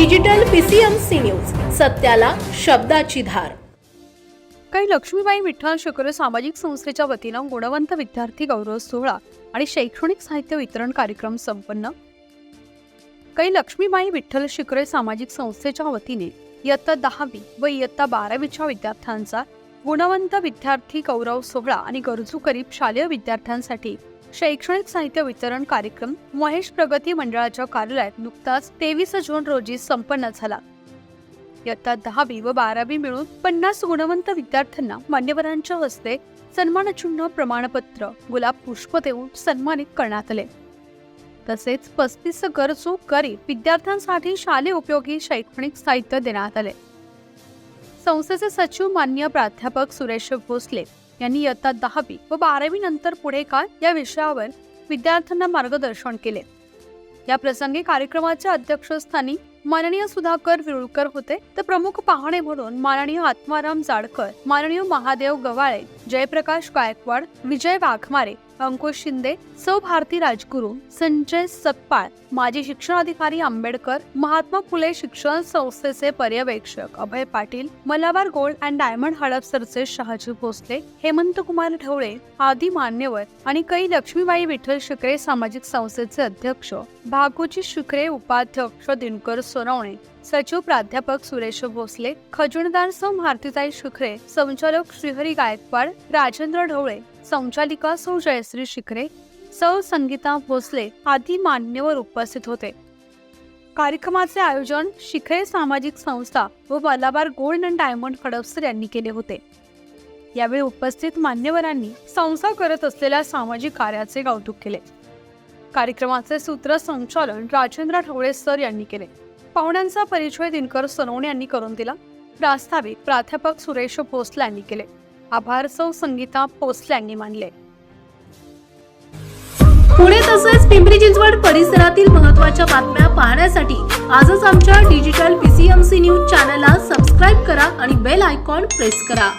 Digital PCMC news सत्याला शब्दाची धार. काही लक्ष्मीबाई विठ्ठल शुक्र सामाजिक संस्थेच्या वतीनं गुणवंत विद्यार्थी गौरव सोहळा आणि शैक्षणिक साहित्य वितरण कार्यक्रम संपन्न. काही लक्ष्मीबाई विठ्ठल शिकरे सामाजिक संस्थेच्या वतीने इयत्ता दहावी व इयत्ता बारावीच्या विद्यार्थ्यांचा गुणवंत विद्यार्थी गौरव सोहळा आणि गरजू गरीब शालेय विद्यार्थ्यांसाठी शैक्षणिक साहित्य वितरण कार्यक्रम महेश प्रगती मंडळाच्या कार्यालयात नुकताच तेवीस जून रोजी संपन्न झाला. इयत्ता दहावी व बारावी मिळून पन्नास गुणवंत विद्यार्थ्यांना मान्यवरांच्या हस्ते सन्मानचिन्ह प्रमाणपत्र गुलाब पुष्प देऊन सन्मानित करण्यात आले. तसेच पस्तीस गरजू गरीब विद्यार्थ्यांसाठी शालेय उपयोगी शैक्षणिक साहित्य देण्यात आले. संस्थेचे सचिव मान्य प्राध्यापक सुरेश भोसले यांनी इयत्ता दहावी व बारावी नंतर पुढे काय या विषयावर विद्यार्थ्यांना मार्गदर्शन केले. या प्रसंगी कार्यक्रमाच्या अध्यक्षस्थानी माननीय सुधाकर विरुळकर होते. तर प्रमुख पाहणे म्हणून माननीय आत्माराम जाडकर माननीय महादेव गवाळे जयप्रकाश गायकवाड विजय वाघमारे अंकुश शिंदे सौ भारती राजगुरू संजय सतपाळ माजी शिक्षणाधिकारी आंबेडकर महात्मा फुले शिक्षण संस्थेचे पर्यवेक्षक Abhay Patil Malabar gold and diamond हडपसरचे Shahaji Bhosale Hemant Kumar Dhawale आदी मान्यवर आणि कै लक्ष्मीबाई विठ्ठल शिकरे सामाजिक संस्थेचे अध्यक्ष भागोजी शिकरे उपाध्यक्ष दिनकर सोनवणे सचिव प्राध्यापक सुरेश भोसले खजुणदार सौ भारतीताई शुक्रे संचालक श्रीहरी गायकवाड राजेंद्र ढवळे संचालिका सौ जयश्री शिखरे सौ संगीता भोसले आदी मान्यवर उपस्थित होते. कार्यक्रमाचे आयोजन शिखरे सामाजिक संस्था व Malabar gold and diamond Hadapsar यांनी केले होते. यावेळी उपस्थित मान्यवरांनी संस्था करत असलेल्या सामाजिक कार्याचे कौतुक केले. कार्यक्रमाचे सूत्रसंचालन राजेंद्र ढवळे सर यांनी केले. पाहुण्यांचा परिचय दिनकर सनवणे यांनी करून दिला. प्रास्ताविक प्राध्यापक सुरेश भोसले यांनी केले. आभार सौ संगीता भोसले यांनी मानले. पुणे तसेच पिंपरी चिंचवड परिसरातील महत्त्वाच्या बातम्या पाहण्यासाठी आजच आमच्या डिजिटल पीसीएमसी न्यूज चॅनलला सबस्क्राईब करा आणि बेल आयकॉन प्रेस करा.